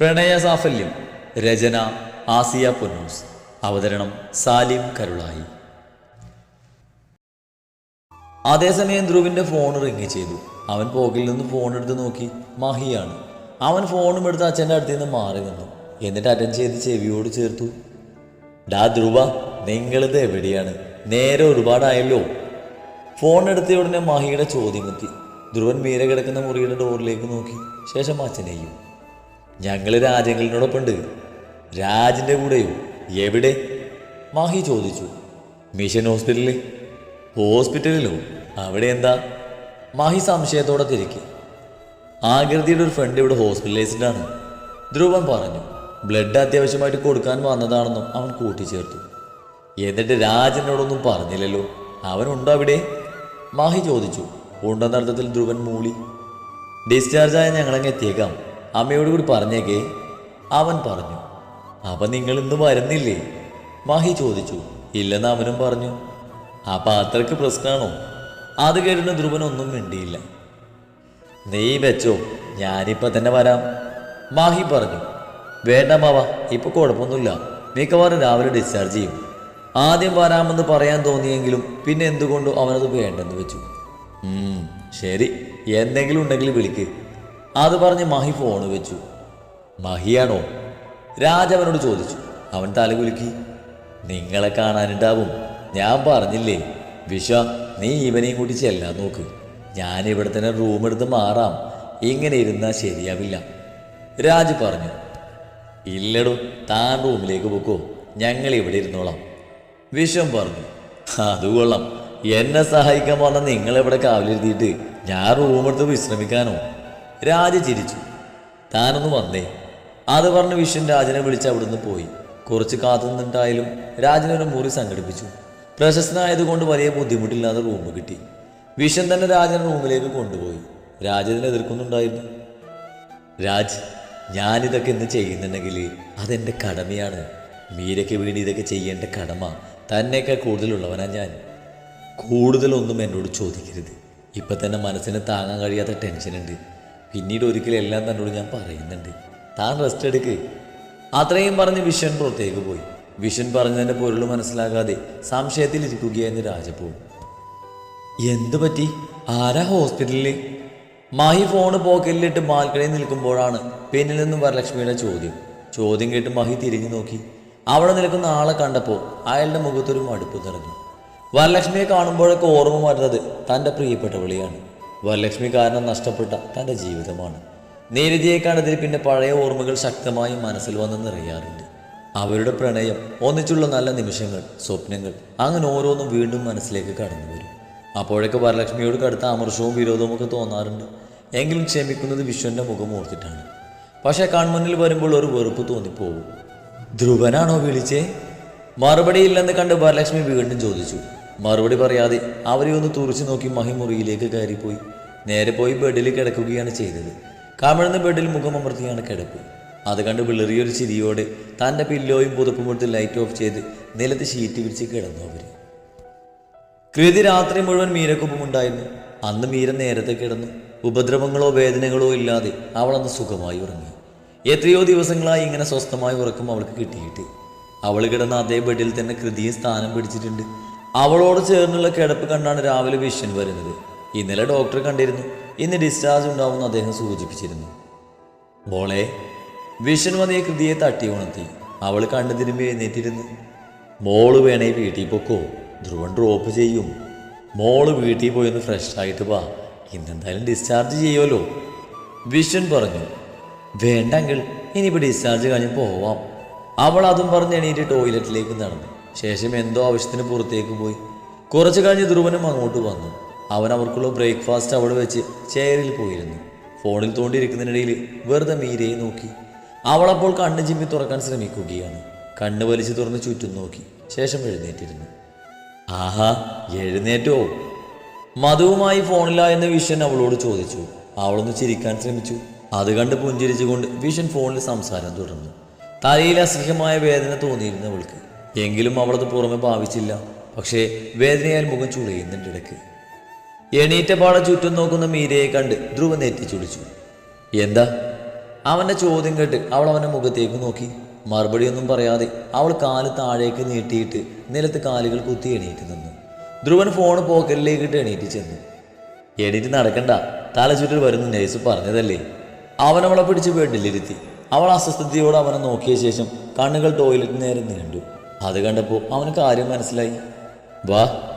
പ്രണയ സാഫല്യം രചന ആസിയ പൊന്നൂസ് അവതരണം സാലിം കരുളായി. അതേസമയം ധ്രുവിന്റെ ഫോൺ റിങ് ചെയ്തു. അവൻ പോക്കിൽ നിന്ന് ഫോൺ എടുത്ത് നോക്കി മഹിയാണ്. അവൻ ഫോണും എടുത്ത് അച്ഛന്റെ അടുത്ത് നിന്ന് മാറി നിന്നു. എന്നിട്ട് അറ്റൻഡ് ചെയ്ത് ചെവിയോട് ചേർത്തു. ഡാ ധ്രുവ നിങ്ങളിത് എവിടെയാണ്? നേരെ ഒരുപാടായല്ലോ. ഫോൺ എടുത്ത ഉടനെ മഹിയുടെ ചോദ്യം എത്തി. ധ്രുവൻ മീര കിടക്കുന്ന മുറിയുടെ ഡോറിലേക്ക് നോക്കി. ശേഷം അച്ഛനെയും ഞങ്ങൾ രാജങ്ങളിനോടൊപ്പം ഉണ്ട് രാജിന്റെ കൂടെയോ. എവിടെ? മാഹി ചോദിച്ചു. മിഷൻ ഹോസ്പിറ്റലിൽ ഹോസ്പിറ്റലിലോ? അവിടെ എന്താ? മാഹി സംശയത്തോടെ തിരിക്കി ആകൃതിയുടെ ഒരു ഫ്രണ്ട് ഇവിടെ ഹോസ്പിറ്റലൈസ്ഡ് ആണ് ധ്രുവൻ പറഞ്ഞു ബ്ലഡ് അത്യാവശ്യമായിട്ട് കൊടുക്കാൻ വന്നതാണെന്നും അവൻ കൂട്ടിച്ചേർത്തു. എന്നിട്ട് രാജനോടൊന്നും പറഞ്ഞില്ലല്ലോ. അവനുണ്ടോ അവിടെ? മാഹി ചോദിച്ചു. ഉണ്ടെന്നർത്ഥത്തിൽ ധ്രുവൻ മൂളി ഡിസ്ചാർജായ ഞങ്ങളങ്ങ് എത്തിയേക്കാം. അമ്മയോട് കൂടി പറഞ്ഞേക്കേ. അവൻ പറഞ്ഞു അപ്പം നിങ്ങൾ ഇന്ന് വരുന്നില്ലേ? മാഹി ചോദിച്ചു ഇല്ലെന്ന് അവനും പറഞ്ഞു. അപ്പൊ അത്രയ്ക്ക് പ്രശ്നമാണോ അത് കേട്ടിട്ട് ധ്രുവൻ ഒന്നും മിണ്ടിയില്ല. നീ വെച്ചോ ഞാനിപ്പോ തന്നെ വരാം. മാഹി പറഞ്ഞു വേണ്ട മാവ ഇപ്പൊ കുഴപ്പമൊന്നുമില്ല. മിക്കവാറും രാവിലെ ഡിസ്ചാർജ് ചെയ്യും. ആദ്യം വരാമെന്ന് പറയാൻ തോന്നിയെങ്കിലും പിന്നെ എന്തുകൊണ്ടും അവനത് വേണ്ടെന്ന് വെച്ചു. ശരി. എന്തെങ്കിലും ഉണ്ടെങ്കിൽ വിളിക്ക്. അത് പറഞ്ഞ് മഹി ഫോൺ വെച്ചു. മഹിയാണോ? രാജവനോട് ചോദിച്ചു. അവൻ തലകുലുക്കി. നിങ്ങളെ കാണാനുണ്ടാവും. ഞാൻ പറഞ്ഞില്ലേ. വിശ്വ നീ ഇവനെയും കൂടി ചെല്ലാൻ നോക്ക്. ഞാൻ ഇവിടെ തന്നെ റൂം എടുത്ത് മാറാം. ഇങ്ങനെ ഇരുന്നാൽ ശരിയാവില്ല. രാജ് പറഞ്ഞു. ഇല്ലടോ താൻ റൂമിലേക്ക് പോക്കോ. ഞങ്ങൾ ഇവിടെ ഇരുന്നോളാം. വിശ്വം പറഞ്ഞു. അത് കൊള്ളാം. എന്നെ സഹായിക്കാൻ വന്ന നിങ്ങളെവിടെ കാവലിരുത്തിയിട്ട്? ഞാൻ റൂമെടുത്ത് വിശ്രമിക്കാനോ? രാജ ചിരിച്ചു. താനൊന്ന് വന്നേ. അത് പറഞ്ഞ് വിശ്വൻ രാജനെ വിളിച്ച് അവിടുന്ന് പോയി. കുറച്ച് കാത്തു നിന്നിട്ടായാലും രാജനൊരു മുറി സംഘടിപ്പിച്ചു. പ്രശസ്തനായതുകൊണ്ട് വലിയ ബുദ്ധിമുട്ടില്ലാതെ റൂം കിട്ടി. വിഷൻ തന്നെ രാജനെ റൂമിലേക്ക് കൊണ്ടുപോയി. രാജനെ എതിർക്കുന്നുണ്ടായിരുന്നു. രാജ് ഞാനിതൊക്കെ ഇന്ന് ചെയ്യുന്നുണ്ടെങ്കിൽ അതെന്റെ കടമയാണ്. മീരയ്ക്ക് വേണ്ടി ഇതൊക്കെ ചെയ്യേണ്ട കടമ തന്നെയൊക്കെ കൂടുതലുള്ളവനാ ഞാൻ. കൂടുതലൊന്നും എന്നോട് ചോദിക്കരുത്. ഇപ്പം തന്നെ മനസ്സിന് താങ്ങാൻ കഴിയാത്ത ടെൻഷനുണ്ട് പിന്നീട് ഒരിക്കലും എല്ലാം തന്നോട് ഞാൻ പറയുന്നുണ്ട്. താൻ റെസ്റ്റ് എടുക്ക്. അത്രയും പറഞ്ഞ് വിഷൻ പുറത്തേക്ക് പോയി. വിഷൻ പറഞ്ഞതിന്റെ പൊരുൾ മനസ്സിലാകാതെ സംശയത്തിലിരിക്കുകയായിരുന്നു രാജപ്പോൾ എന്തു പറ്റി? ആരാ ഹോസ്പിറ്റലിൽ മാഹി ഫോണ് പോക്കറ്റിലിട്ട് ബാൽക്കണിയിൽ നിൽക്കുമ്പോഴാണ് പിന്നിൽ നിന്നും വരലക്ഷ്മിയുടെ ചോദ്യം. ചോദ്യം കേട്ട് മഹി തിരിഞ്ഞു നോക്കി. അവിടെ നിൽക്കുന്ന ആളെ കണ്ടപ്പോൾ അയാളുടെ മുഖത്തൊരു മടുപ്പ് നിറഞ്ഞു വരലക്ഷ്മിയെ കാണുമ്പോഴൊക്കെ ഓർമ്മ വരുന്നത് തന്റെ പ്രിയപ്പെട്ടവളിയാണ് വരലക്ഷ്മി കാരണം നഷ്ടപ്പെട്ട തന്റെ ജീവിതമാണ്. നീരജിയെ കണ്ടതിൽ പിന്നെ പഴയ ഓർമ്മകൾ ശക്തമായി മനസ്സിൽ വന്ന് നിറയാറുണ്ട്. അവരുടെ പ്രണയം ഒന്നിച്ചുള്ള നല്ല നിമിഷങ്ങൾ സ്വപ്നങ്ങൾ അങ്ങനെ ഓരോന്നും വീണ്ടും മനസ്സിലേക്ക് കടന്നു വരും. അപ്പോഴൊക്കെ വരലക്ഷ്മിയോട് കടുത്ത അമർഷവും വിരോധവും ഒക്കെ തോന്നാറുണ്ട്. എങ്കിലും ക്ഷമിക്കുന്നത് വിശ്വന്റെ മുഖം ഓർത്തിട്ടാണ്. പക്ഷെ കൺമുന്നിൽ വരുമ്പോൾ ഒരു വെറുപ്പ് തോന്നിപ്പോവും ധ്രുവനാണോ വിളിച്ചേ? മറുപടിയില്ലെന്ന് കണ്ട് വരലക്ഷ്മി വീണ്ടും ചോദിച്ചു. മറുപടി പറയാതെ അവരെ ഒന്ന് തുറച്ചു നോക്കി മഹിമുറിയിലേക്ക് കയറിപ്പോയി. നേരെ പോയി ബെഡിൽ കിടക്കുകയാണ് ചെയ്തത്. കമിഴ്ന്ന ബെഡിൽ മുഖമമർത്തിയാണ് കിടപ്പ്. അത് കണ്ട് വിളറിയൊരു ചിരിയോടെ തന്റെ പില്ലോയും പുതപ്പും എടുത്ത് ലൈറ്റ് ഓഫ് ചെയ്ത് നിലത്ത് ഷീറ്റ് വിരിച്ച് കിടന്നു അവർ കൃതി രാത്രി മുഴുവൻ മീരക്കൊപ്പമുണ്ടായിരുന്നു. അന്ന് മീര നേരത്തെ കിടന്നു. ഉപദ്രവങ്ങളോ വേദനകളോ ഇല്ലാതെ അവൾ അന്ന് സുഖമായി ഉറങ്ങി. എത്രയോ ദിവസങ്ങളായി ഇങ്ങനെ സ്വസ്ഥമായി ഉറക്കം അവൾക്ക് കിട്ടിയിട്ട്. അവൾ കിടന്ന അതേ ബെഡിൽ തന്നെ കൃതിയും സ്ഥാനം പിടിച്ചിട്ടുണ്ട്. അവളോട് ചേർന്നുള്ള കിടപ്പ് കണ്ടാണ് രാവിലെ വിഷൻ വരുന്നത്. ഇന്നലെ ഡോക്ടർ കണ്ടിരുന്നു. ഇന്ന് ഡിസ്ചാർജ് ഉണ്ടാവുമെന്ന് അദ്ദേഹം സൂചിപ്പിച്ചിരുന്നു. മോളെ വിഷൻ വന്നിയ കൃതിയെ തട്ടി ഉണർത്തി. അവൾ കണ്ടു തിരുമ്പി എഴുന്നേറ്റിരുന്നു. മോൾ വേണേ വീട്ടിൽ പൊക്കോ. ധ്രുവൻ ഡ്രോപ്പ് ചെയ്യും. മോൾ വീട്ടിൽ പോയി ഒന്ന് ഫ്രഷ് ആയിട്ട് വാ. ഇന്നെന്തായാലും ഡിസ്ചാർജ് ചെയ്യുമല്ലോ വിഷൻ പറഞ്ഞു വേണ്ടെങ്കിൽ ഇനിയിപ്പോൾ ഡിസ്ചാർജ് കഴിഞ്ഞ് പോവാം. അവൾ അതും പറഞ്ഞ് എണീറ്റ് ടോയ്ലറ്റിലേക്ക് നടന്നു. ശേഷം എന്തോ ആവശ്യത്തിന് പുറത്തേക്ക് പോയി. കുറച്ച് കഴിഞ്ഞ് ധ്രുവനും അങ്ങോട്ട് വന്നു. അവൻ അവർക്കുള്ള ബ്രേക്ക്ഫാസ്റ്റ് അവിടെ വെച്ച് ചെയറിൽ പോയിരുന്നു. ഫോണിൽ തോണ്ടിയിരിക്കുന്നതിനിടയിൽ വെറുതെ മീരയെ നോക്കി. അവളപ്പോൾ കണ്ണ് ചിമ്മി തുറക്കാൻ ശ്രമിക്കുകയാണ്. കണ്ണ് വലിച്ചു തുറന്ന് ചുറ്റും നോക്കി. ശേഷം എഴുന്നേറ്റിരുന്നു. ആഹാ എഴുന്നേറ്റോ? മധുവുമായി ഫോണിലായെന്ന് വിഷൻ അവളോട് ചോദിച്ചു. അവളൊന്ന് ചിരിക്കാൻ ശ്രമിച്ചു. അത് കണ്ട് പുഞ്ചിരിച്ചുകൊണ്ട് വിഷൻ ഫോണിൽ സംസാരം തുടർന്നു. തലയിൽ അസഹ്യമായ വേദന തോന്നിയിരുന്നു അവൾക്ക് എങ്കിലും അവളത് പുറമെ ഭാവിച്ചില്ല. പക്ഷേ വേദനയാൽ മുഖം ചുളയുന്നുണ്ട് ഇടയ്ക്ക്. എണീറ്റ പാട ചുറ്റും നോക്കുന്ന മീരയെ കണ്ട് ധ്രുവ നെറ്റി ചുളിച്ചു. എന്താ? അവന്റെ ചോദ്യം കേട്ട് അവൾ അവന്റെ മുഖത്തേക്ക് നോക്കി. മറുപടിയൊന്നും പറയാതെ അവൾ കാൽ താഴേക്ക് നീട്ടിയിട്ട് നിലത്ത് കാലുകൾ കുത്തി എണീറ്റ് നിന്നു. ധ്രുവൻ ഫോൺ പോക്കറ്റിലേക്ക് ഇട്ട് എണീറ്റ് ചെന്നു. എണീറ്റ് നടക്കണ്ട. തലചുറ്റൽ വരുന്ന നേഴ്സ് പറഞ്ഞതല്ലേ? അവൻ അവളെ പിടിച്ച് ബെഡിലിരുത്തി. അവൾ അസ്വസ്ഥതയോടെ അവനെ നോക്കിയ ശേഷം കണ്ണുകൾ ടോയ്ലറ്റ് നേരെ നീണ്ടു. അത് കണ്ടപ്പോൾ അവന് കാര്യം മനസ്സിലായി. വാ.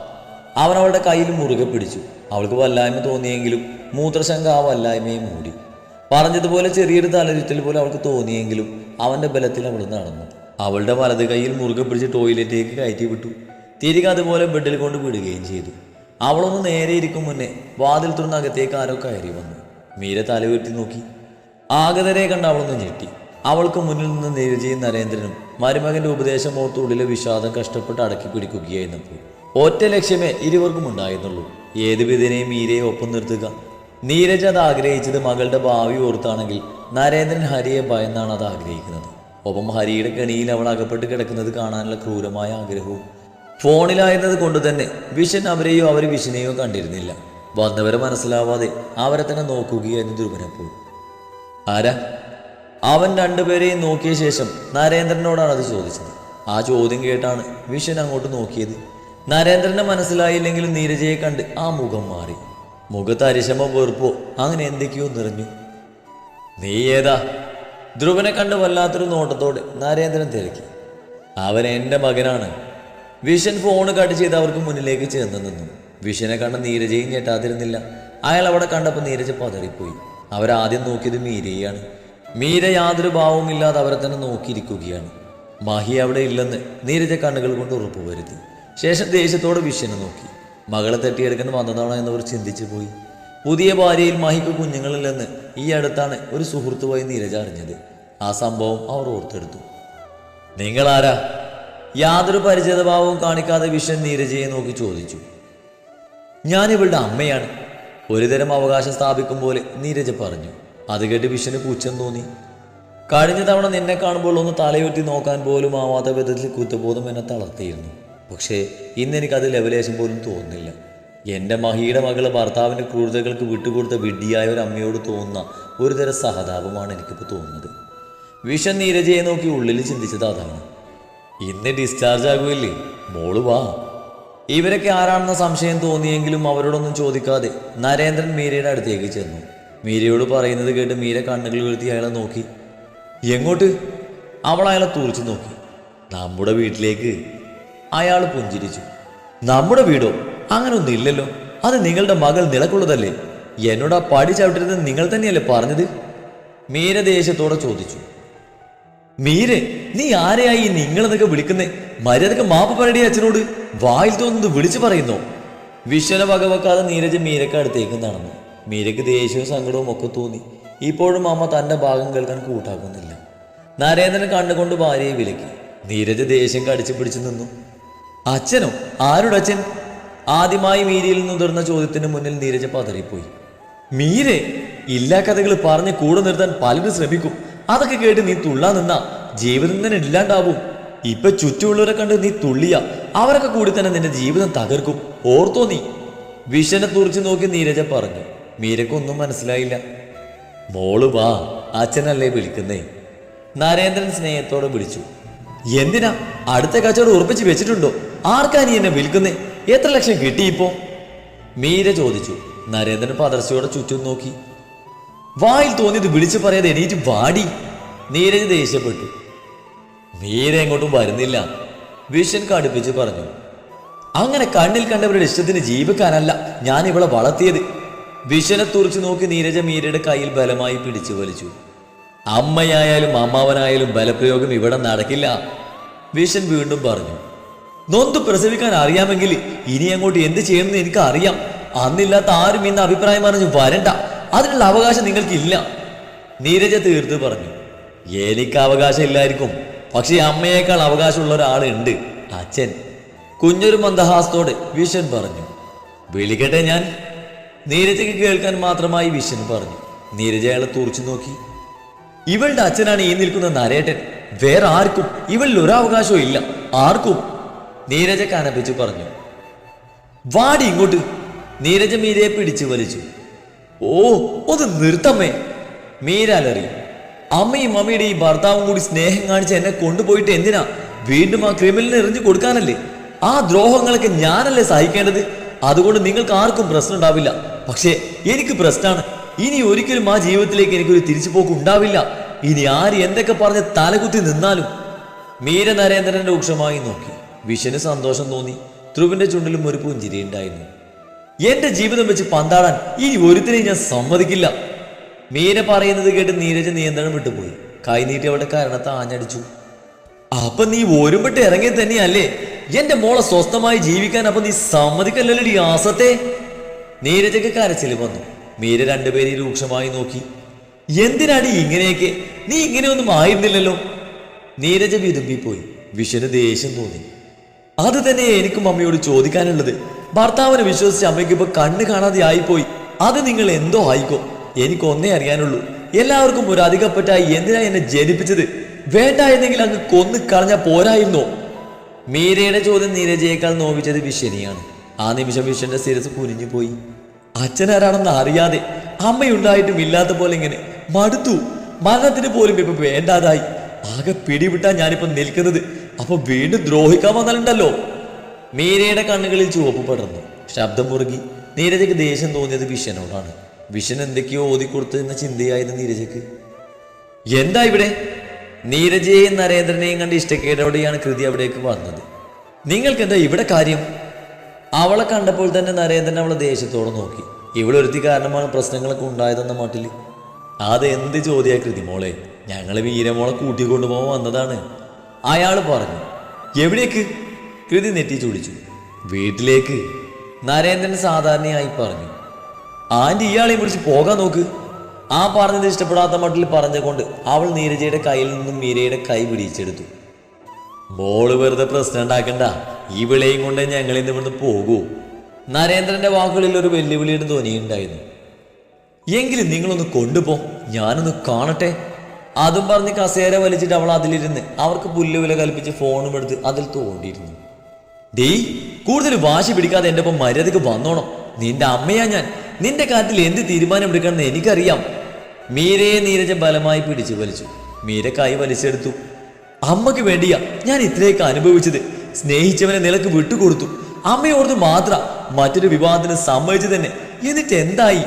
അവൻ അവളുടെ കയ്യിൽ മുറുകെ പിടിച്ചു. അവൾക്ക് വല്ലായ്മ തോന്നിയെങ്കിലും മൂത്രശങ്ക ആ വല്ലായ്മയെ മൂടി. പറഞ്ഞതുപോലെ ചെറിയൊരു തലചുറ്റൽ പോലെ അവൾക്ക് തോന്നിയെങ്കിലും അവന്റെ ബലത്തിൽ അവൾ നടന്നു. അവളുടെ വലത് കൈയിൽ മുറുകെ പിടിച്ച് ടോയ്ലറ്റിലേക്ക് കയറ്റി വിട്ടു. തിരികെ അതുപോലെ ബെഡിൽ കൊണ്ട് വിടുകയും ചെയ്തു. അവളൊന്ന് നേരെ ഇരിക്കും മുന്നേ വാതിൽ തുറന്ന് അകത്തേക്ക് ആരോ കയറി വന്നു. മീര തല ഉയർത്തി നോക്കി. ആഗതരെ കണ്ട് അവളൊന്ന് ഞെട്ടി. അവൾക്ക് മുന്നിൽ നിന്ന് നീരജയും നരേന്ദ്രനും മരുമകന്റെ ഉപദേശം ഓർത്ത് ഉള്ളിലെ വിഷാദം കഷ്ടപ്പെട്ട് അടക്കി പിടിക്കുകയായിരുന്നപ്പോൾ ഒറ്റ ലക്ഷ്യമേ ഇരുവർക്കും ഉണ്ടായിരുന്നുള്ളൂ. ഏത് വിധനെയും മീരയെ ഒപ്പം നിർത്തുക. നീരജ് അത് ആഗ്രഹിച്ചത് മകളുടെ ഭാവി ഓർത്താണെങ്കിൽ നരേന്ദ്രൻ ഹരിയെ ഭയന്നാണ് അത് ആഗ്രഹിക്കുന്നത്. ഒപ്പം ഹരിയുടെ കെണിയിൽ അവൾ അകപ്പെട്ട് കിടക്കുന്നത് കാണാനുള്ള ക്രൂരമായ ആഗ്രഹവും ഫോണിലായിരുന്നത് കൊണ്ട് തന്നെ വിഷൻ അവരെയോ അവർ വിഷനെയോ കണ്ടിരുന്നില്ല. വന്നവരെ മനസ്സിലാവാതെ അവരെ തന്നെ നോക്കുകയായിരുന്നു ദുർബനപ്പോൾ ആരാ? അവൻ രണ്ടുപേരെയും നോക്കിയ ശേഷം നരേന്ദ്രനോടാണ് അത് ചോദിച്ചത്. ആ ചോദ്യം കേട്ടാണ് വിഷൻ അങ്ങോട്ട് നോക്കിയത്. നരേന്ദ്രനെ മനസ്സിലായില്ലെങ്കിലും നീരജയെ കണ്ട് ആ മുഖം മാറി. മുഖത്ത് അരിശമോ വെറുപ്പോ അങ്ങനെ എന്തൊക്കെയോ നിറഞ്ഞു. നീ ഏതാ? ധ്രുവനെ കണ്ട് വല്ലാത്തൊരു നോട്ടത്തോടെ നരേന്ദ്രൻ തിരക്കി. അവൻ എന്റെ മകനാണ്. വിഷൻ ഫോൺ കട്ട് ചെയ്ത് അവർക്ക് മുന്നിലേക്ക് ചേർന്ന് നിന്നു. വിഷനെ കണ്ട നീരജയും ഞെട്ടാതിരുന്നില്ല. അയാൾ അവിടെ കണ്ടപ്പോൾ നീരജ പതറിപ്പോയി. അവരാദ്യം നോക്കിയത് മീരയാണ്. മീര യാതൊരു ഭാവവും ഇല്ലാതെ അവരെ തന്നെ നോക്കിയിരിക്കുകയാണ്. മാഹി അവിടെ ഇല്ലെന്ന് നീരജ കണ്ണുകൾ കൊണ്ട് ഉറപ്പുവരുത്തി ശേഷം ദേഷ്യത്തോടെ വിഷനെ നോക്കി. മകളെ തട്ടിയെടുക്കാൻ വന്നതാണോ എന്നവർ ചിന്തിച്ചു പോയി. പുതിയ ഭാര്യയിൽ മഹിക്ക് കുഞ്ഞുങ്ങളില്ലെന്ന് ഈ അടുത്താണ് ഒരു സുഹൃത്തുമായി നീരജ അറിഞ്ഞത്. ആ സംഭവം അവർ ഓർത്തെടുത്തു. നിങ്ങളാരാ? യാതൊരു പരിചിതഭാവവും കാണിക്കാതെ വിഷൻ നീരജയെ നോക്കി ചോദിച്ചു. ഞാൻ ഇവളുടെ അമ്മയാണ്. ഒരുതരം അവകാശം സ്ഥാപിക്കും പോലെ നീരജ പറഞ്ഞു. അത് കേട്ട് വിഷന് പൂച്ചം തോന്നി. കഴിഞ്ഞ തവണ നിന്നെ കാണുമ്പോൾ ഒന്ന് തലയുറ്റി നോക്കാൻ പോലും ആവാത്ത വിധത്തിൽ കുറ്റബോധം എന്നെ തളർത്തിയിരുന്നു. പക്ഷേ ഇന്ന് എനിക്കത് ലെവലേശം പോലും തോന്നുന്നില്ല. എന്റെ മഹിയുടെ മകൾ ഭർത്താവിന്റെ ക്രൂരതകൾക്ക് വിട്ടുകൊടുത്ത വിഡ്ഢിയായ ഒരു അമ്മയോട് തോന്നുന്ന ഒരുതരം സഹതാപമാണ് എനിക്കിപ്പോൾ തോന്നുന്നത്. വിഷൻ നീരജയെ നോക്കി ഉള്ളിൽ ചിന്തിച്ചത് അതാണ്. ഇന്ന് ഡിസ്ചാർജ് ആകുമല്ലേ മോൾ വാ. ഇവരൊക്കെ ആരാണെന്ന സംശയം തോന്നിയെങ്കിലും അവരോടൊന്നും ചോദിക്കാതെ നരേന്ദ്രൻ മീരയുടെ അടുത്തേക്ക് ചെന്നു. മീരയോട് പറയുന്നത് കേട്ട് മീര കണ്ണുകൾ വീഴ്ത്തി അയാളെ നോക്കി. എങ്ങോട്ട്? അവൾ അയാളെ തുറച്ചു നോക്കി. നമ്മുടെ വീട്ടിലേക്ക് അയാൾ പുഞ്ചിരിച്ചു. നമ്മുടെ വീടോ? അങ്ങനൊന്നും ഇല്ലല്ലോ. അത് നിങ്ങളുടെ മകൾ നിലക്കുള്ളതല്ലേ? എന്നോട് ആ പടി ചവിട്ടരുത് നിങ്ങൾ തന്നെയല്ലേ പറഞ്ഞത്? മീര ദേഷ്യത്തോടെ ചോദിച്ചു. മീരെ നീ ആരെയായി നിങ്ങളെന്നൊക്കെ വിളിക്കുന്നേ? മര്യാദയ്ക്ക് മാപ്പ് പറയടി അച്ഛനോട്. വായിൽ തോന്നുന്നത് വിളിച്ചു പറയുന്നു? വിശ്വന വകവെക്കാതെ നീരജ് മീരക്ക് അടുത്തേക്ക് നടന്നു. മീരക്ക് ദേഷ്യവും സങ്കടവും ഒക്കെ തോന്നി. ഇപ്പോഴും അമ്മ തന്റെ ഭാഗം കേൾക്കാൻ കൂട്ടാക്കുന്നില്ല. നരേന്ദ്രൻ കണ്ടുകൊണ്ട് ഭാര്യയെ വിലക്കി. നീരജ് ദേഷ്യം കടിച്ചു പിടിച്ചു നിന്നു. അച്ഛനോ? ആരുടെ അച്ഛൻ? ആദ്യമായി മീരയിൽ നിന്നുതിർന്ന ചോദ്യത്തിന് മുന്നിൽ നീരജ പതറിപ്പോയി. മീരെ ഇല്ലാ കഥകൾ പറഞ്ഞ് കൂടെ നിർത്താൻ പലരും ശ്രമിക്കും. അതൊക്കെ കേട്ട് നീ തുള്ളാൻ നിന്നാ. ജീവിതം തന്നെ ഇല്ലാണ്ടാവും. ഇപ്പൊ ചുറ്റുമുള്ളവരെ കണ്ട് നീ തുള്ളിയ. അവരൊക്കെ കൂടി തന്നെ നിന്റെ ജീവിതം തകർക്കും. ഓർത്തോ നീ? വിഷനെ തുറച്ചു നോക്കി നീരജ പറഞ്ഞു. മീരക്കൊന്നും മനസ്സിലായില്ല. മോൾ വാ അച്ഛനല്ലേ വിളിക്കുന്നേ. നരേന്ദ്രൻ സ്നേഹത്തോടെ വിളിച്ചു. എന്തിനാ? അടുത്ത കച്ചവടം ഉറപ്പിച്ച് വെച്ചിട്ടുണ്ടോ? ആർക്കാ നീ എന്നെ വിൽക്കുന്നേ എത്ര ലക്ഷം കിട്ടി ഇപ്പോ? മീര ചോദിച്ചു. നരേന്ദ്രൻ പദർച്ചയോടെ ചുറ്റും നോക്കി. വായിൽ തോന്നിയത് വിളിച്ചു പറയാതെ എണീറ്റ് വാടി. നീരജ് ദേഷ്യപ്പെട്ടു. മീര എങ്ങോട്ടും വരുന്നില്ല. വിഷൻ കടുപ്പിച്ച് പറഞ്ഞു. അങ്ങനെ കണ്ണിൽ കണ്ടവരുടെ ഇഷ്ടത്തിന് ജീവിക്കാനല്ല ഞാൻ ഇവളെ വളർത്തിയത്. വിഷനെ തുറച്ചു നോക്കി നീരജ മീരയുടെ കയ്യിൽ ബലമായി പിടിച്ചു വലിച്ചു. അമ്മയായാലും അമ്മാവനായാലും ബലപ്രയോഗം ഇവിടെ നടക്കില്ല. വിഷൻ വീണ്ടും പറഞ്ഞു നൊന്ത് പ്രസവിക്കാൻ അറിയാമെങ്കിൽ ഇനി അങ്ങോട്ട് എന്ത് ചെയ്യണമെന്ന് എനിക്ക് അറിയാം അന്നില്ലാത്ത ആരും ഇന്ന് അഭിപ്രായം പറഞ്ഞു വരണ്ട. അതിനുള്ള അവകാശം നിങ്ങൾക്കില്ല. നീരജ തീർത്ത് പറഞ്ഞു എനിക്ക് അവകാശം ഇല്ലായിരിക്കും. പക്ഷേ അമ്മയേക്കാൾ അവകാശമുള്ള ഒരാളുണ്ട് അച്ഛൻ. കുഞ്ഞൊരു മന്ദഹാസത്തോടെ വിഷൻ പറഞ്ഞു വിളിക്കട്ടെ ഞാൻ. നീരജയ്ക്ക് കേൾക്കാൻ മാത്രമായി വിഷൻ പറഞ്ഞു. നീരജ അയാളെ തുറച്ചു നോക്കി. ഇവളുടെ അച്ഛനാണ് ഈ നിൽക്കുന്ന നരേട്ടൻ. വേറെ ആർക്കും ഇവളിൽ ഒരവകാശവും ഇല്ല. ആർക്കും? നീരജ കനപ്പിച്ചു പറഞ്ഞു. വാടി ഇങ്ങോട്ട്. നീരജ മീരയെ പിടിച്ചു വലിച്ചു. ഓ ഒന്ന് നിർത്തമ്മേ. മീര അലറി. അമ്മയും അമ്മയുടെ ഈ ഭർത്താവും കൂടി സ്നേഹം കാണിച്ച് എന്നെ കൊണ്ടുപോയിട്ട് എന്തിനാ? വീണ്ടും ആ ക്രിമിനലിനെ എറിഞ്ഞു കൊടുക്കാനല്ലേ? ആ ദ്രോഹങ്ങളൊക്കെ ഞാനല്ലേ സഹിക്കേണ്ടത്? അതുകൊണ്ട് നിങ്ങൾക്ക് ആർക്കും പ്രശ്നം ഉണ്ടാവില്ല. പക്ഷേ എനിക്ക് പ്രശ്നമാണ് ഇനി ഒരിക്കലും ആ ജീവിതത്തിലേക്ക് എനിക്കൊരു തിരിച്ചുപോക്ക് ഉണ്ടാവില്ല. ഇനി ആര് എന്തൊക്കെ പറഞ്ഞ് തലകുത്തി നിന്നാലും. മീര നരേന്ദ്രൻ രൂക്ഷമായി നോക്കി. വിഷന് സന്തോഷം തോന്നി. ധ്രുവിന്റെ ചുണ്ടിലും ഒരു പുഞ്ചിരി ഉണ്ടായിരുന്നു. എന്റെ ജീവിതം വെച്ച് പന്താടാൻ ഇനി ഒരുത്തിനെയും ഞാൻ സമ്മതിക്കില്ല. മീര പറയുന്നത് കേട്ട് നീരജ് നിയന്ത്രണം വിട്ടുപോയി. കൈനീട്ടി അവളുടെ കരണത്ത് ആഞ്ഞടിച്ചു അപ്പൊ നീ ഒരുമ്പിട്ട് ഇറങ്ങി തന്നെയല്ലേ? എന്റെ മോളെ സ്വസ്ഥമായി ജീവിക്കാൻ അപ്പൊ നീ സമ്മതിക്കല്ലല്ലോ ഈ ആസത്തെ? നീരജക്ക് കരച്ചിൽ വന്നു. മീര രണ്ടുപേരെ രൂക്ഷമായി നോക്കി. എന്തിനാടി ഇങ്ങനെയൊക്കെ? നീ ഇങ്ങനെയൊന്നും ആയിരുന്നില്ലല്ലോ. നീരജ വിതുമ്പിപ്പോയി. വിഷന് ദേഷ്യം തോന്നി. അത് തന്നെ എനിക്കും അമ്മയോട് ചോദിക്കാനുള്ളത്. ഭർത്താവിനെ വിശ്വസിച്ച് അമ്മയ്ക്ക് ഇപ്പൊ കണ്ണ് കാണാതെ ആയിപ്പോയി. അത് നിങ്ങൾ എന്തോ ആയിക്കോ? എനിക്കൊന്നേ അറിയാനുള്ളൂ. എല്ലാവർക്കും ഒരു അധികപ്പറ്റായി എന്തിനാ എന്നെ ജനിപ്പിച്ചത്? വേണ്ട എന്നെങ്കിൽ അങ്ങ് കൊന്നു കളഞ്ഞ പോരായിരുന്നോ. മീരയുടെ ചോദ്യം നീരജയേക്കാൾ നോവിച്ചത് വിഷനിയാണ് ആ നിമിഷം വിഷന്റെ ശിരസ് കുനിഞ്ഞു പോയി. അച്ഛനാരാണെന്ന് അറിയാതെ അമ്മയുണ്ടായിട്ടും ഇല്ലാത്ത പോലെ ഇങ്ങനെ മടുത്തു. മരണത്തിന് പോലും ഇപ്പൊ വേണ്ടാതായി. ആകെ പിടിവിട്ടാ ഞാനിപ്പോ നിൽക്കുന്നത്. അപ്പൊ വീണ്ടും ദ്രോഹിക്കാൻ വന്നാലുണ്ടല്ലോ. മീരയുടെ കണ്ണുകളിൽ ചുവപ്പ് പടർന്നു. ശബ്ദം മുറുകി. നീരജയ്ക്ക് ദേഷ്യം തോന്നിയത് വിഷനോടാണ് വിഷൻ എന്തൊക്കെയോ ഓതിക്കൊടുത്തു എന്ന ചിന്തയായിരുന്നു നീരജയ്ക്ക്. എന്താ ഇവിടെ? നീരജയെയും നരേന്ദ്രനെയും കണ്ട് ഇഷ്ടക്കേടോടെയാണ് കൃതി അവിടേക്ക് വന്നത്. നിങ്ങൾക്ക് എന്താ ഇവിടെ കാര്യം? അവളെ കണ്ടപ്പോൾ തന്നെ നരേന്ദ്രൻ അവളെ ദേഷ്യത്തോടെ നോക്കി. ഇവളൊരുത്തി കാരണമാണ് പ്രശ്നങ്ങളൊക്കെ ഉണ്ടായതെന്ന മട്ടിൽ. അതെന്ത് ചോദ്യാ കൃതി മോളെ? ഞങ്ങൾ വീരമോളെ കൂട്ടിക്കൊണ്ടുപോകാൻ വന്നതാണ്. അയാൾ പറഞ്ഞു എവിടേക്ക്? കൃതി നെറ്റി ചോദിച്ചു വീട്ടിലേക്ക് നരേന്ദ്രൻ സാധാരണയായി പറഞ്ഞു. ആന്റി ഇയാളെയും പിടിച്ച് പോകാൻ നോക്ക്. ആ പറഞ്ഞത് ഇഷ്ടപ്പെടാത്ത മട്ടിൽ പറഞ്ഞുകൊണ്ട് അവൾ നീരജയുടെ കയ്യിൽ നിന്നും മീരയുടെ കൈ പിടിച്ചെടുത്തു. മോൾ വെറുതെ പ്രശ്നം ഉണ്ടാക്കണ്ട. ഈ വിളയും കൊണ്ട് ഞങ്ങൾ ഇന്നിവിടുന്ന് പോകൂ. നരേന്ദ്രന്റെ വാക്കുകളിൽ ഒരു വെല്ലുവിളിയുടെ ധ്വനിയുണ്ടായിരുന്നു എങ്കിലും നിങ്ങളൊന്ന് കൊണ്ടുപോ. ഞാനൊന്ന് കാണട്ടെ. അതും പറഞ്ഞ് കസേര വലിച്ചിട്ട് അവൾ അതിലിരുന്ന് അവർക്ക് പുല്ലുവില കൽപ്പിച്ച് ഫോണും എടുത്ത് അതിൽ തോണ്ടിയിരുന്നു. ഡേയ് കൂടുതൽ വാശി പിടിക്കാതെ എന്റെ ഒപ്പം മര്യാദയ്ക്ക് വന്നോണം. നിന്റെ അമ്മയാ ഞാൻ. നിന്റെ കാര്യത്തിൽ എന്ത് തീരുമാനം എടുക്കണമെന്ന് എനിക്കറിയാം. മീരയെ നീരജ ബലമായി പിടിച്ചു വലിച്ചു. മീര കൈ വലിച്ചെടുത്തു. അമ്മയ്ക്ക് വേണ്ടിയാ ഞാൻ ഇത്രയൊക്കെ അനുഭവിച്ചത്. സ്നേഹിച്ചവനെ നിലയ്ക്ക് വിട്ടുകൊടുത്തു. അമ്മയോർത്ത് മാത്ര മറ്റൊരു വിവാഹത്തിന് സമ്മതിച്ചു തന്നെ. എന്നിട്ട് എന്തായി?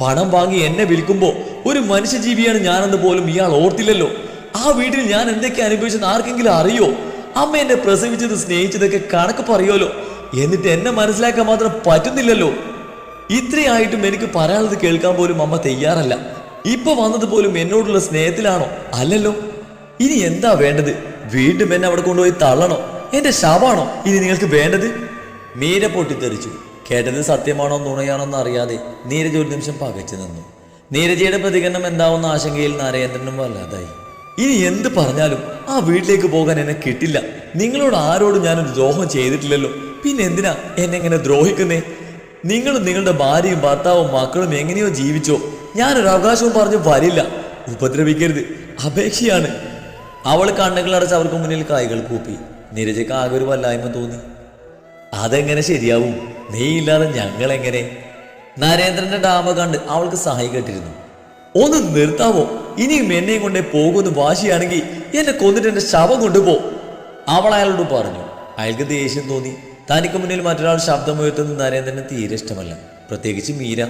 പണം വാങ്ങി എന്നെ വിൽക്കുമ്പോ ഒരു മനുഷ്യജീവിയാണ് ഞാനെന്ന് പോലും ഇയാൾ ഓർത്തില്ലല്ലോ. ആ വീട്ടിൽ ഞാൻ എന്തൊക്കെ അനുഭവിച്ചെന്ന് ആർക്കെങ്കിലും അറിയോ? അമ്മ എന്നെ പ്രസവിച്ചത് സ്നേഹിച്ചതൊക്കെ കണക്ക് പറയുമല്ലോ. എന്നിട്ട് എന്നെ മനസ്സിലാക്കാൻ മാത്രം പറ്റുന്നില്ലല്ലോ. ഇത്രയായിട്ടും എനിക്ക് പറയാനുള്ളത് കേൾക്കാൻ പോലും അമ്മ തയ്യാറല്ല. ഇപ്പൊ വന്നത് പോലും എന്നോടുള്ള സ്നേഹത്തിലാണോ? അല്ലല്ലോ. ഇനി എന്താ വേണ്ടത്? വീണ്ടും എന്നെ അവിടെ കൊണ്ടുപോയി തള്ളണോ? എന്റെ ശവാണോ ഇനി നിങ്ങൾക്ക് വേണ്ടത്? മീര പൊട്ടിത്തെറിച്ചു. കേട്ടത് സത്യമാണോ നുണയാണോ എന്ന് അറിയാതെ നീരജ് ഒരു നിമിഷം പകച്ചു നിന്നു. നീരജയുടെ പ്രതികരണം എന്താവുന്ന ആശങ്കയിൽ നരേന്ദ്രനും വല്ലാതായി. ഇനി എന്ത് പറഞ്ഞാലും ആ വീട്ടിലേക്ക് പോകാൻ എന്നെ കിട്ടില്ല. നിങ്ങളോട് ആരോടും ഞാനൊരു ദ്രോഹം ചെയ്തിട്ടില്ലല്ലോ. പിന്നെ എന്തിനാ എന്നെ ഇങ്ങനെ ദ്രോഹിക്കുന്നേ? നിങ്ങളും നിങ്ങളുടെ ഭാര്യയും ഭർത്താവും മക്കളും എങ്ങനെയോ ജീവിച്ചോ? ഞാനൊരു അവകാശവും പറഞ്ഞു വരില്ല. ഉപദ്രവിക്കരുത്. അപേക്ഷയാണ്. അവൾ കണ്ണുകൾ അടച്ച് അവർക്ക് മുന്നിൽ കൈകൾ കൂപ്പി. നിരജയ്ക്ക് ആകെ ഒരു വല്ലായ്മ തോന്നി. അതെങ്ങനെ ശരിയാവും? നീ ഇല്ലാതെ ഞങ്ങൾ എങ്ങനെ നരേന്ദ്രന്റെ ഡാമ കണ്ട് അവൾക്ക് സഹായി കേട്ടിരുന്നു. ഒന്ന് നിർത്താവോ? ഇനിയും എന്നെയും കൊണ്ടേ പോകുമെന്ന് വാശിയാണെങ്കിൽ എന്നെ കൊന്നിട്ട് എന്റെ ശവം കൊണ്ടുപോ. അവൾ അയാളോട് പറഞ്ഞു. അയാൾക്ക് ദേഷ്യം തോന്നി. തനിക്ക് മുന്നിൽ മറ്റൊരാൾ ശബ്ദമുയർത്തുന്നത് നരേന്ദ്രന് തീരെ ഇഷ്ടമല്ല. പ്രത്യേകിച്ച് മീര.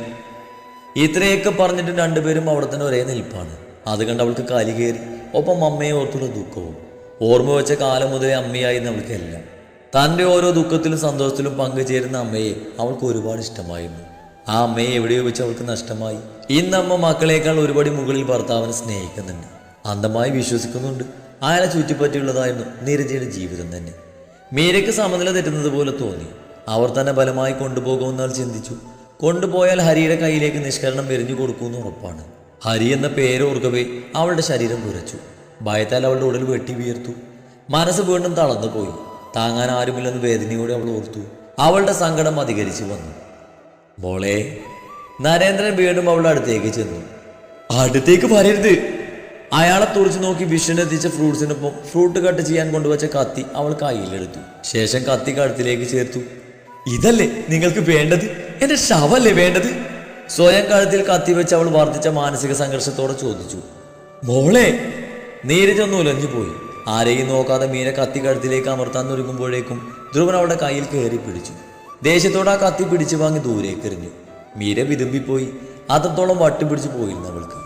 ഇത്രയൊക്കെ പറഞ്ഞിട്ട് രണ്ടുപേരും അവിടെ തന്നെ ഒരേ നിൽപ്പാണ്. അത് കണ്ട് അവൾക്ക് കാലി കയറി ഒപ്പം അമ്മയെ ഓർത്തുള്ള ദുഃഖവും. ഓർമ്മ വെച്ച കാലം മുതലേ അമ്മയായിരുന്നു അവൾക്കെല്ലാം തന്റെ ഓരോ ദുഃഖത്തിലും സന്തോഷത്തിലും പങ്കുചേരുന്ന അമ്മയെ അവൾക്ക് ഒരുപാട് ഇഷ്ടമായിരുന്നു. ആ അമ്മയെ എവിടെയോ വെച്ച് അവൾക്ക് നഷ്ടമായി. ഇന്ന് അമ്മ മക്കളേക്കാൾ ഒരുപടി മുകളിൽ ഭർത്താവിനെ സ്നേഹിക്കുന്നുണ്ട്. അന്ധമായി വിശ്വസിക്കുന്നുണ്ട്. അയാളെ ചുറ്റിപ്പറ്റിയുള്ളതായിരുന്നു നീരജയുടെ ജീവിതം തന്നെ. മീരയ്ക്ക് സമനില തെറ്റുന്നത് പോലെ തോന്നി. അവർ തന്നെ ബലമായി കൊണ്ടുപോകുമെന്നാൽ ചിന്തിച്ചു. കൊണ്ടുപോയാൽ ഹരിയുടെ കയ്യിലേക്ക് നിഷ്കരണം എറിഞ്ഞു കൊടുക്കുമെന്ന് ഉറപ്പാണ്. ഹരി എന്ന പേര് ഓർക്കവേ അവളുടെ ശരീരം കുരച്ചു ഭയത്താൽ അവളുടെ ഉടൽ വെട്ടി വീർത്തു മനസ്സ് വീണ്ടും തളർന്നു പോയി. താങ്ങാൻ ആരുമില്ലെന്ന് വേദനയോടെ അവൾ ഓർത്തു. അവളുടെ സങ്കടം അധികരിച്ചു വന്നു. മോളെ നരേന്ദ്രൻ വീണ്ടും അവളുടെ അടുത്തേക്ക് ചെന്നു. അടുത്തേക്ക് വരരുത്. അയാളെ തുറച്ചു നോക്കി വിഷ്ണുനെത്തിച്ച ഫ്രൂട്ട്സിനൊപ്പം ഫ്രൂട്ട് കട്ട് ചെയ്യാൻ കൊണ്ടുവച്ച കത്തി അവൾ കയ്യിലെടുത്തു. ശേഷം കത്തി കഴുത്തിലേക്ക് ചേർത്തു. ഇതല്ലേ നിങ്ങൾക്ക് വേണ്ടത്? എന്റെ ശവല്ലേ വേണ്ടത്? സ്വയം കഴുത്തിൽ കത്തിവെച്ച് അവൾ വർദ്ധിച്ച മാനസിക സംഘർഷത്തോടെ ചോദിച്ചു. മോളെ നീരജൊന്ന് ഉലഞ്ഞു പോയി ആരെയും നോക്കാതെ മീനെ കത്തി കഴുത്തിലേക്ക് അമർത്താൻ ഒരുങ്ങുമ്പോഴേക്കും ധ്രുവൻ അവളുടെ കയ്യിൽ കയറി പിടിച്ചു. ദേഷ്യത്തോടെ ആ കത്തി പിടിച്ചു വാങ്ങി ദൂരേക്കെറിഞ്ഞു. മീര വിതുമ്പിപ്പോയി. അത്രത്തോളം വട്ടുപിടിച്ചു പോയിരുന്നു അവൾക്ക്.